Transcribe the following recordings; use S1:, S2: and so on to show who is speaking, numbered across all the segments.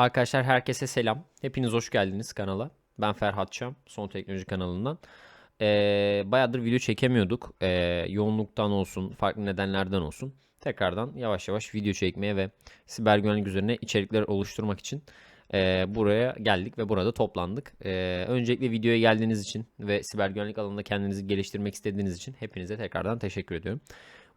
S1: Arkadaşlar herkese selam. Hepiniz hoş geldiniz kanala. Ben Ferhat Çam, Son Teknoloji kanalından. Ee, bayağıdır video çekemiyorduk. Ee, yoğunluktan olsun, farklı nedenlerden olsun. Tekrardan yavaş yavaş video çekmeye ve siber güvenlik üzerine içerikler oluşturmak için e, buraya geldik ve burada toplandık. Ee, öncelikle videoya geldiğiniz için ve siber güvenlik alanında kendinizi geliştirmek istediğiniz için hepinize tekrardan teşekkür ediyorum.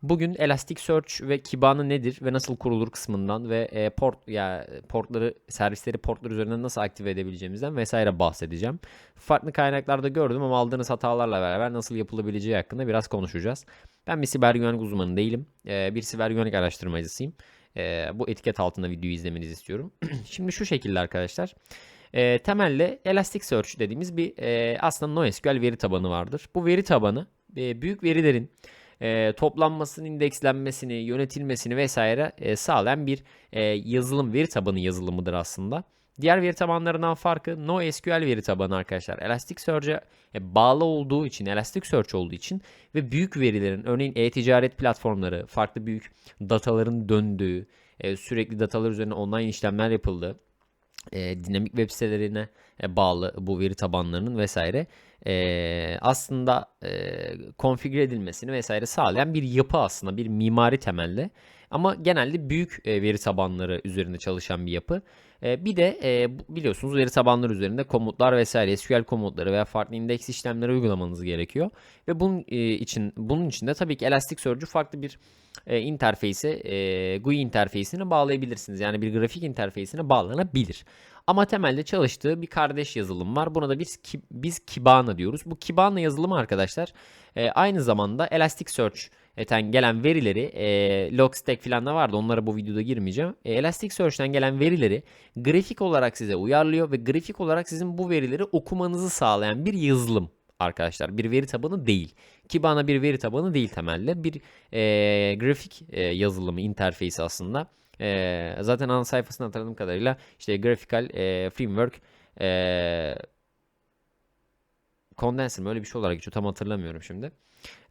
S1: Bugün Elasticsearch ve Kibana nedir ve nasıl kurulur kısmından ve e, port ya portları servisleri portlar üzerinden nasıl aktive edebileceğimizden vesaire bahsedeceğim. Farklı kaynaklarda gördüm ama aldığınız hatalarla beraber nasıl yapılabileceği hakkında biraz konuşacağız. Ben bir siber güvenlik uzmanı değilim. E, bir siber güvenlik araştırmacısıyım. E, bu etiket altında videoyu izlemenizi istiyorum. Şimdi şu şekilde arkadaşlar. E, temelde Elasticsearch dediğimiz bir e, aslında NoSQL veri tabanı vardır. Bu veri tabanı e, büyük verilerin e, toplanmasını, indekslenmesini, yönetilmesini vesaire e, sağlayan bir e, yazılım, veri tabanı yazılımıdır aslında. Diğer veri tabanlarından farkı NoSQL veri tabanı arkadaşlar. Elasticsearch'e e, bağlı olduğu için, Elasticsearch olduğu için ve büyük verilerin örneğin e-ticaret platformları, farklı büyük dataların döndüğü, e, sürekli datalar üzerine online işlemler yapıldığı, e, dinamik web sitelerine e, bağlı bu veri tabanlarının vesaire e, aslında e, konfigüre edilmesini vesaire sağlayan bir yapı aslında bir mimari temelde ama genelde büyük e, veri tabanları üzerinde çalışan bir yapı. E, bir de e, biliyorsunuz veri tabanları üzerinde komutlar vesaire SQL komutları veya farklı indeks işlemleri uygulamanız gerekiyor ve bunun e, için bunun için de tabii ki Elasticsearch'ü farklı bir e, interfeyse e, GUI interfeysine bağlayabilirsiniz. Yani bir grafik interfeysine bağlanabilir. Ama temelde çalıştığı bir kardeş yazılım var. Buna da biz biz Kibana diyoruz. Bu Kibana yazılımı arkadaşlar e, aynı zamanda Elasticsearch'ten gelen verileri e, Logstash falan da vardı. Onlara bu videoda girmeyeceğim. E, Elasticsearch'ten gelen verileri grafik olarak size uyarlıyor ve grafik olarak sizin bu verileri okumanızı sağlayan bir yazılım arkadaşlar. Bir veri tabanı değil. Kibana bir veri tabanı değil temelde. Bir e, grafik e, yazılımı interfeysi aslında. E, zaten ana sayfasını hatırladığım kadarıyla işte Graphical e, Framework e, Condenser mi öyle bir şey olarak geçiyor tam hatırlamıyorum şimdi.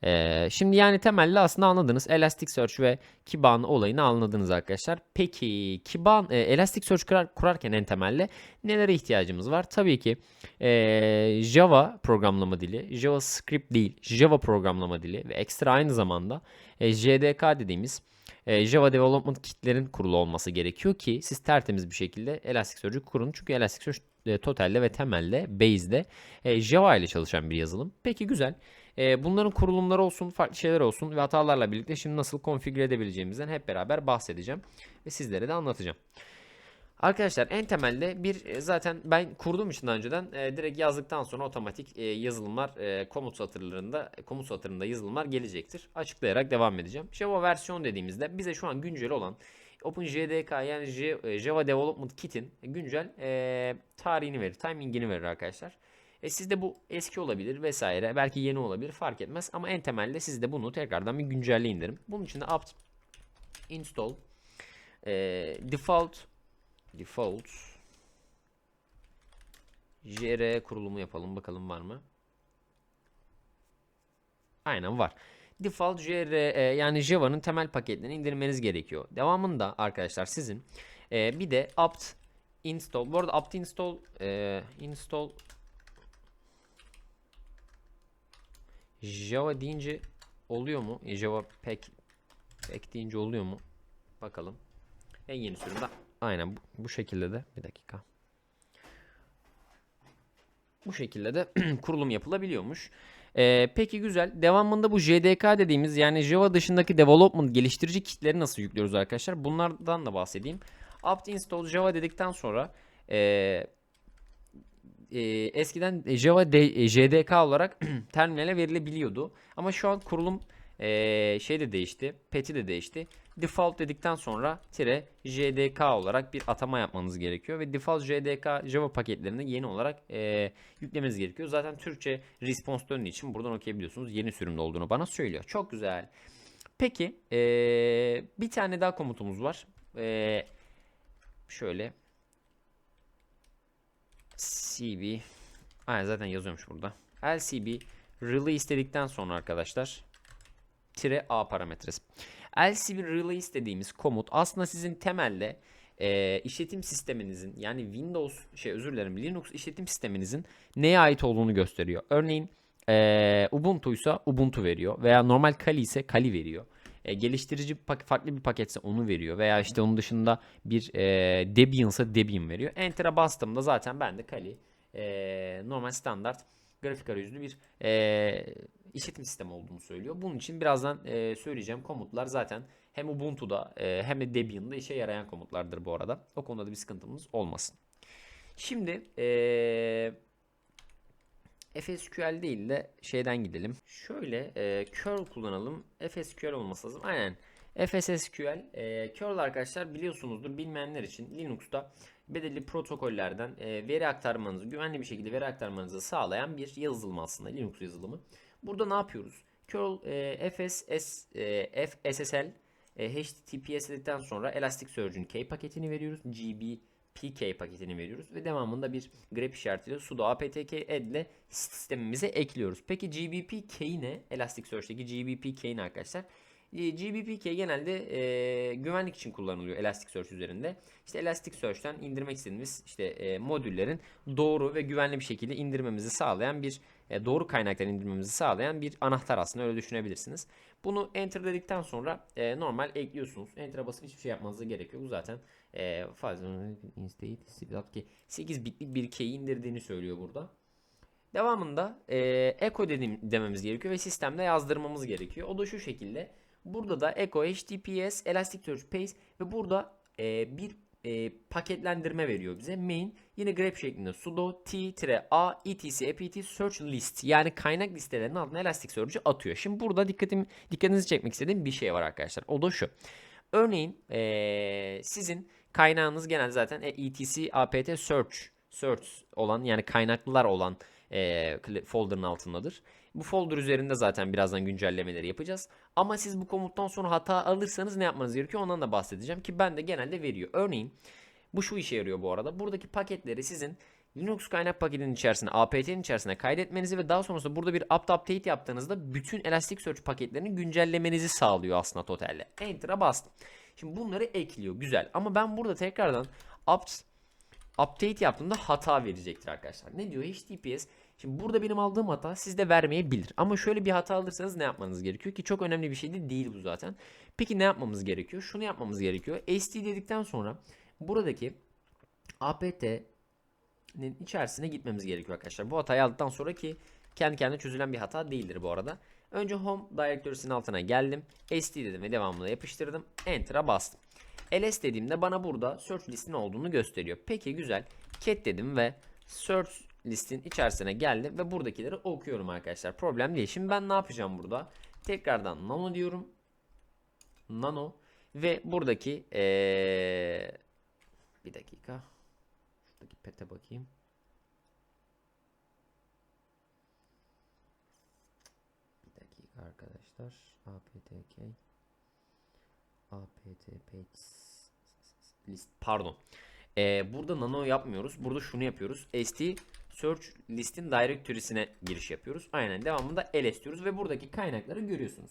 S1: Ee, şimdi yani temelli aslında anladınız. Elasticsearch ve Kibana olayını anladınız arkadaşlar. Peki Kibana, e, Elasticsearch kurar, kurarken en temelde nelere ihtiyacımız var? Tabii ki e, Java programlama dili, JavaScript değil, Java programlama dili ve ekstra aynı zamanda e, JDK dediğimiz e, Java Development Kit'lerin kurulu olması gerekiyor ki siz tertemiz bir şekilde Elasticsearch'ü kurun. Çünkü Elasticsearch e, totalde ve temelde, base'de e, Java ile çalışan bir yazılım. Peki güzel. E, bunların kurulumları olsun, farklı şeyler olsun ve hatalarla birlikte şimdi nasıl konfigüre edebileceğimizden hep beraber bahsedeceğim ve sizlere de anlatacağım. Arkadaşlar en temelde bir e, zaten ben kurduğum için daha önceden e, direkt yazdıktan sonra otomatik e, yazılımlar e, komut satırlarında komut satırında yazılımlar gelecektir. Açıklayarak devam edeceğim. Java versiyon dediğimizde bize şu an güncel olan OpenJDK yani e, Java Development Kit'in güncel e, tarihini verir, timingini verir arkadaşlar. E sizde bu eski olabilir vesaire. Belki yeni olabilir fark etmez. Ama en temelde sizde bunu tekrardan bir güncelleyin derim. Bunun için de apt install e, default default jr kurulumu yapalım. Bakalım var mı? Aynen var. Default jr e, yani Java'nın temel paketlerini indirmeniz gerekiyor. Devamında arkadaşlar sizin e, bir de apt install. Bu arada apt install e, install Java deyince oluyor mu? E, Java pek pek deyince oluyor mu? Bakalım. En yeni sürümde aynen bu, bu şekilde de bir dakika. Bu şekilde de kurulum yapılabiliyormuş. Ee, peki güzel. Devamında bu JDK dediğimiz yani Java dışındaki development geliştirici kitleri nasıl yüklüyoruz arkadaşlar? Bunlardan da bahsedeyim. apt install Java dedikten sonra eee e, eskiden Java D, e, JDK olarak terminale verilebiliyordu. Ama şu an kurulum e, şey de değişti. Pet'i de değişti. Default dedikten sonra tire JDK olarak bir atama yapmanız gerekiyor. Ve default JDK Java paketlerini yeni olarak e, yüklemeniz gerekiyor. Zaten Türkçe response döndüğü için buradan okuyabiliyorsunuz. Yeni sürümde olduğunu bana söylüyor. Çok güzel. Peki e, bir tane daha komutumuz var. E, şöyle LCB Aynen zaten yazıyormuş burada. LCB release dedikten sonra arkadaşlar tire A parametresi. LCB release dediğimiz komut aslında sizin temelde e, işletim sisteminizin yani Windows şey özür dilerim Linux işletim sisteminizin neye ait olduğunu gösteriyor. Örneğin e, Ubuntu ise Ubuntu veriyor veya normal Kali ise Kali veriyor. E, geliştirici farklı bir paketse onu veriyor veya işte onun dışında bir e, Debian ise Debian veriyor. Enter'a bastığımda zaten ben de Kali e, normal standart grafik arayüzlü bir e, işletim sistemi olduğunu söylüyor. Bunun için birazdan e, söyleyeceğim komutlar zaten hem Ubuntu'da e, hem de Debian'da işe yarayan komutlardır bu arada. O konuda da bir sıkıntımız olmasın. Şimdi e, FSQL değil de şeyden gidelim. Şöyle e, curl kullanalım. FSQL olması lazım. Aynen. FSSQL. E, curl arkadaşlar biliyorsunuzdur. Bilmeyenler için Linux'ta belirli protokollerden e, veri aktarmanızı, güvenli bir şekilde veri aktarmanızı sağlayan bir yazılım aslında. Linux yazılımı. Burada ne yapıyoruz? Curl e, FSS, e, FSSL e, HTTPS dedikten sonra Elasticsearch'ün K paketini veriyoruz. GB PK paketini veriyoruz ve devamında bir grep işaretiyle sudo aptk add ile sistemimize ekliyoruz. Peki GBPK ne? Elasticsearch'teki GBPK ne arkadaşlar? E, GBPK genelde e, güvenlik için kullanılıyor Elasticsearch üzerinde. İşte Elasticsearch'ten indirmek istediğimiz işte e, modüllerin doğru ve güvenli bir şekilde indirmemizi sağlayan bir e, doğru kaynaktan indirmemizi sağlayan bir anahtar aslında öyle düşünebilirsiniz. Bunu enter dedikten sonra e, normal ekliyorsunuz. Enter'a basıp hiçbir şey yapmanıza gerek yok. Zaten e, fazla 8 bitlik bir key'i indirdiğini söylüyor burada. Devamında e, echo dedim, dememiz gerekiyor ve sistemde yazdırmamız gerekiyor. O da şu şekilde. Burada da echo HTTPS Elasticsearch Pace ve burada e, bir e, paketlendirme veriyor bize. Main yine grep şeklinde sudo t-a etc apt search list yani kaynak listelerinin altına Elasticsearch'ü atıyor. Şimdi burada dikkatim dikkatinizi çekmek istediğim bir şey var arkadaşlar. O da şu. Örneğin e, sizin kaynağınız genelde zaten etc apt search search olan yani kaynaklılar olan e, folder'ın altındadır. Bu folder üzerinde zaten birazdan güncellemeleri yapacağız. Ama siz bu komuttan sonra hata alırsanız ne yapmanız gerekiyor ondan da bahsedeceğim ki ben de genelde veriyor. Örneğin bu şu işe yarıyor bu arada. Buradaki paketleri sizin Linux kaynak paketinin içerisine, APT'nin içerisine kaydetmenizi ve daha sonrasında burada bir apt update yaptığınızda bütün Elasticsearch paketlerini güncellemenizi sağlıyor aslında totalde. Enter'a bastım. Şimdi bunları ekliyor. Güzel. Ama ben burada tekrardan apt update yaptığımda hata verecektir arkadaşlar. Ne diyor? HTTPS Şimdi burada benim aldığım hata sizde vermeyebilir. Ama şöyle bir hata alırsanız ne yapmanız gerekiyor ki çok önemli bir şey de değil bu zaten. Peki ne yapmamız gerekiyor? Şunu yapmamız gerekiyor. ST dedikten sonra buradaki APT'nin içerisine gitmemiz gerekiyor arkadaşlar. Bu hatayı aldıktan sonra ki kendi kendine çözülen bir hata değildir bu arada. Önce Home Directory'sinin altına geldim. ST dedim ve devamını yapıştırdım. Enter'a bastım. ls dediğimde bana burada search listin olduğunu gösteriyor. Peki güzel. Cat dedim ve search listin içerisine geldim ve buradakileri okuyorum arkadaşlar. Problem değil. Şimdi ben ne yapacağım burada? Tekrardan nano diyorum. Nano ve buradaki ee, bir dakika. Şuradaki pete bakayım. Bir dakika arkadaşlar. aptk apt page list pardon. Ee, burada nano yapmıyoruz. Burada şunu yapıyoruz. st search listin directory'sine giriş yapıyoruz. Aynen devamında ls diyoruz ve buradaki kaynakları görüyorsunuz.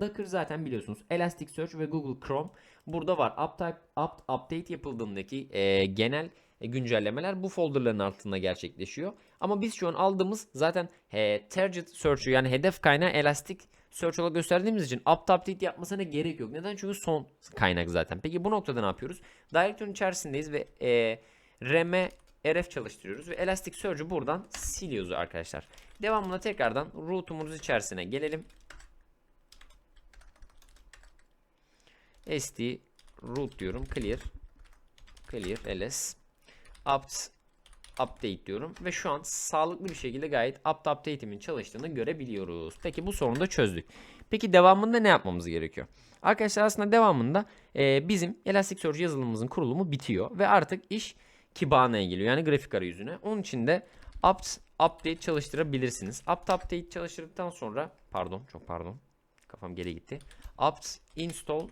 S1: Docker zaten biliyorsunuz. Elasticsearch ve Google Chrome burada var. Update, up, update yapıldığındaki e, genel e, güncellemeler bu folderların altında gerçekleşiyor. Ama biz şu an aldığımız zaten e, target search'ü yani hedef kaynağı Elastic Search olarak gösterdiğimiz için up update yapmasına gerek yok. Neden? Çünkü son kaynak zaten. Peki bu noktada ne yapıyoruz? Directory'nin içerisindeyiz ve e, rm rf çalıştırıyoruz ve Elasticsearch'ü buradan siliyoruz arkadaşlar. Devamında tekrardan root'umuz içerisine gelelim. st root diyorum. Clear clear ls apt update diyorum ve şu an sağlıklı bir şekilde gayet apt update'imin çalıştığını görebiliyoruz. Peki bu sorunu da çözdük. Peki devamında ne yapmamız gerekiyor? Arkadaşlar aslında devamında e, bizim Elasticsearch yazılımımızın kurulumu bitiyor ve artık iş Kibana'ya geliyor. Yani grafik arayüzüne. Onun için de apt update çalıştırabilirsiniz. apt update çalıştırdıktan sonra pardon çok pardon kafam geri gitti. apt install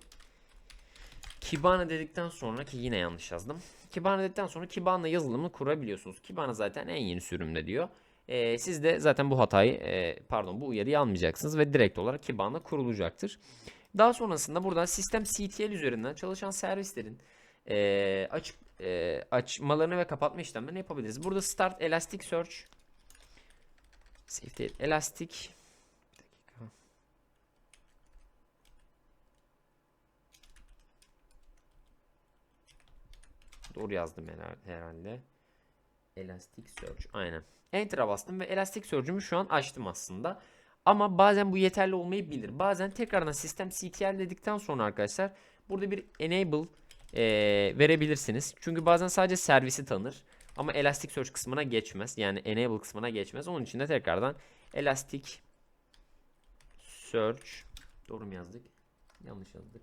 S1: Kibana dedikten sonra ki yine yanlış yazdım. Kibana dedikten sonra Kibana yazılımını kurabiliyorsunuz. Kibana zaten en yeni sürümde diyor. Ee, siz de zaten bu hatayı e, pardon bu uyarıyı almayacaksınız ve direkt olarak Kibana kurulacaktır. Daha sonrasında buradan sistem CTL üzerinden çalışan servislerin e, açıp e, açmalarını ve kapatma işlemlerini yapabiliriz. Burada start Elasticsearch safety elastic Doğru yazdım herhal- herhalde. Elasticsearch aynen. Enter'a bastım ve Elasticsearch'ümü şu an açtım aslında. Ama bazen bu yeterli olmayabilir. Bazen tekrardan sistem CTL dedikten sonra arkadaşlar burada bir enable e, verebilirsiniz. Çünkü bazen sadece servisi tanır. Ama Elasticsearch kısmına geçmez. Yani enable kısmına geçmez. Onun için de tekrardan Elastic Search Doğru mu yazdık? Yanlış yazdık.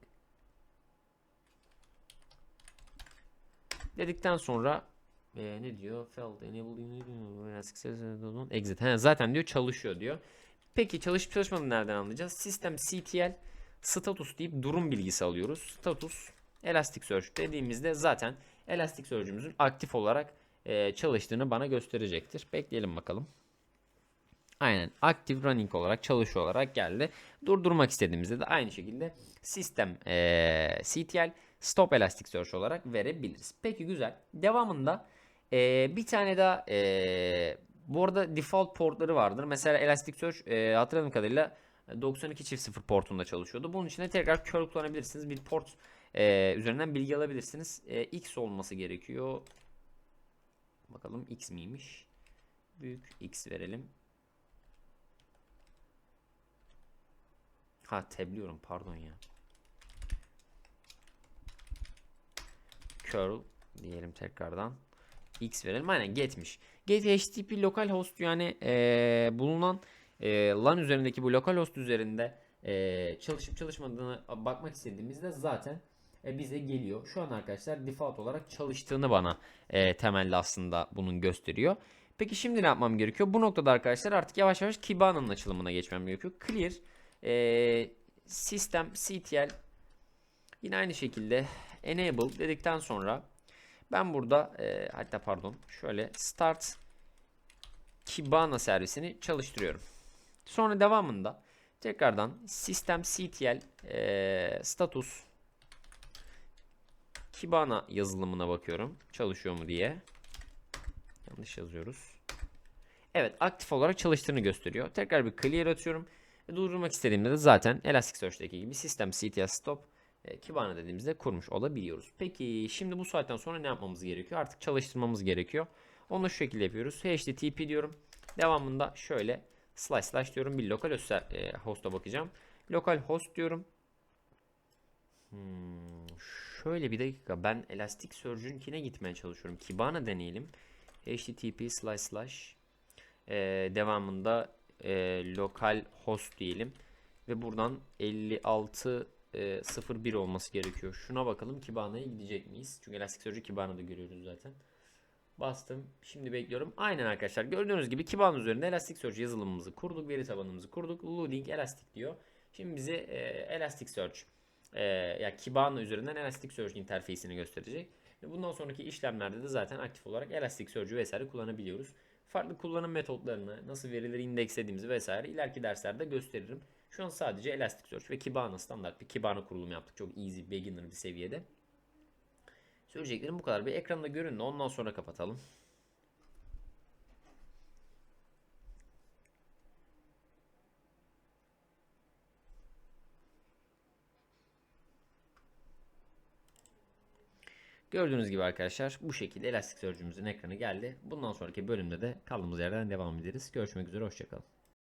S1: Dedikten sonra e, ne diyor? Failed enable exit. He, zaten diyor çalışıyor diyor. Peki çalışıp çalışmadığını nereden anlayacağız? Sistem CTL status deyip durum bilgisi alıyoruz. Status Elasticsearch dediğimizde zaten Elasticsearch'ümüzün aktif olarak e, çalıştığını bana gösterecektir. Bekleyelim bakalım. Aynen aktif running olarak çalışıyor olarak geldi. Durdurmak istediğimizde de aynı şekilde sistem e, CTL stop Elasticsearch olarak verebiliriz. Peki güzel. Devamında e, bir tane daha e, bu arada default portları vardır. Mesela Elasticsearch e, hatırladığım kadarıyla 92.0 portunda çalışıyordu. Bunun için de tekrar curl kullanabilirsiniz. Bir port e, üzerinden bilgi alabilirsiniz. E, X olması gerekiyor. Bakalım X miymiş? Büyük X verelim. Ha tebliyorum pardon ya. curl diyelim tekrardan. X verelim. Aynen getmiş. Get HTTP localhost yani e, bulunan e, LAN üzerindeki bu localhost üzerinde e, çalışıp çalışmadığını bakmak istediğimizde zaten e, bize geliyor. Şu an arkadaşlar default olarak çalıştığını bana e, temelli aslında bunun gösteriyor. Peki şimdi ne yapmam gerekiyor? Bu noktada arkadaşlar artık yavaş yavaş Kibana'nın açılımına geçmem gerekiyor. Clear e, system CTL yine aynı şekilde enable dedikten sonra ben burada e, hatta pardon şöyle start Kibana servisini çalıştırıyorum. Sonra devamında tekrardan sistem CTL e, status Kibana yazılımına bakıyorum. Çalışıyor mu diye. Yanlış yazıyoruz. Evet aktif olarak çalıştığını gösteriyor. Tekrar bir clear atıyorum. E, durdurmak istediğimde de zaten Elasticsearch'teki gibi sistem CTL stop e, Kibana dediğimizde kurmuş olabiliyoruz. Peki şimdi bu saatten sonra ne yapmamız gerekiyor? Artık çalıştırmamız gerekiyor. Onu da şu şekilde yapıyoruz. HTTP diyorum. Devamında şöyle slash slash diyorum. Bir lokal e, host'a bakacağım. Lokal host diyorum. Hmm, şöyle bir dakika. Ben Elasticsearch'ünkine gitmeye çalışıyorum. Kibana deneyelim. HTTP slash slash e, devamında e, lokal host diyelim. Ve buradan 56 e, 01 olması gerekiyor. Şuna bakalım Kibana'ya gidecek miyiz? Çünkü Elasticsearch'ü Kibana'da görüyoruz zaten. Bastım. Şimdi bekliyorum. Aynen arkadaşlar. Gördüğünüz gibi Kibana üzerinde Elasticsearch yazılımımızı kurduk. Veri tabanımızı kurduk. Loading Elastic diyor. Şimdi bize e, Elasticsearch e, ya Kibana üzerinden Elasticsearch interfeysini gösterecek. Bundan sonraki işlemlerde de zaten aktif olarak Elasticsearch'ü vesaire kullanabiliyoruz. Farklı kullanım metotlarını, nasıl verileri indekslediğimizi vesaire ileriki derslerde gösteririm. Şu an sadece Elasticsearch ve Kibana standart bir Kibana kurulumu yaptık. Çok easy, beginner bir seviyede. Söyleyeceklerim bu kadar. Bir ekranda görün de ondan sonra kapatalım. Gördüğünüz gibi arkadaşlar bu şekilde Elasticsearch'ümüzün ekranı geldi. Bundan sonraki bölümde de kaldığımız yerden devam ederiz. Görüşmek üzere, hoşçakalın.